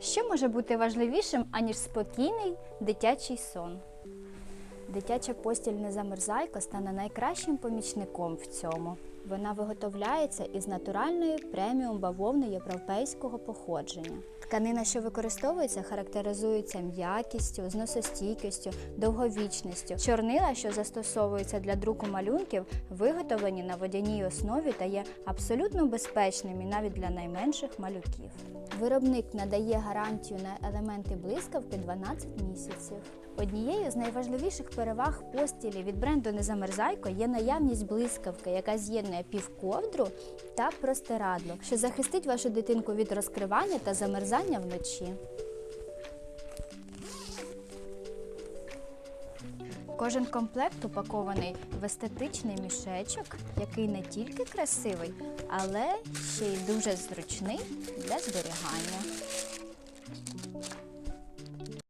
Що може бути важливішим, аніж спокійний дитячий сон? Дитяча постіль незамерзайка стане найкращим помічником в цьому. Вона виготовляється із натуральної преміум бавовни європейського походження. Тканина, що використовується, характеризується м'якістю, зносостійкістю, довговічністю. Чорнила, що застосовуються для друку малюнків, виготовлені на водяній основі та є абсолютно безпечними навіть для найменших малюків. Виробник надає гарантію на елементи блискавки 12 місяців. Однією з найважливіших переваг постілі від бренду Незамерзайко є наявність блискавки, яка з'єднує півковдру та простирадло, що захистить вашу дитинку від розкривання та замерзання вночі. Кожен комплект упакований в естетичний мішечок, який не тільки красивий, але ще й дуже зручний для зберігання.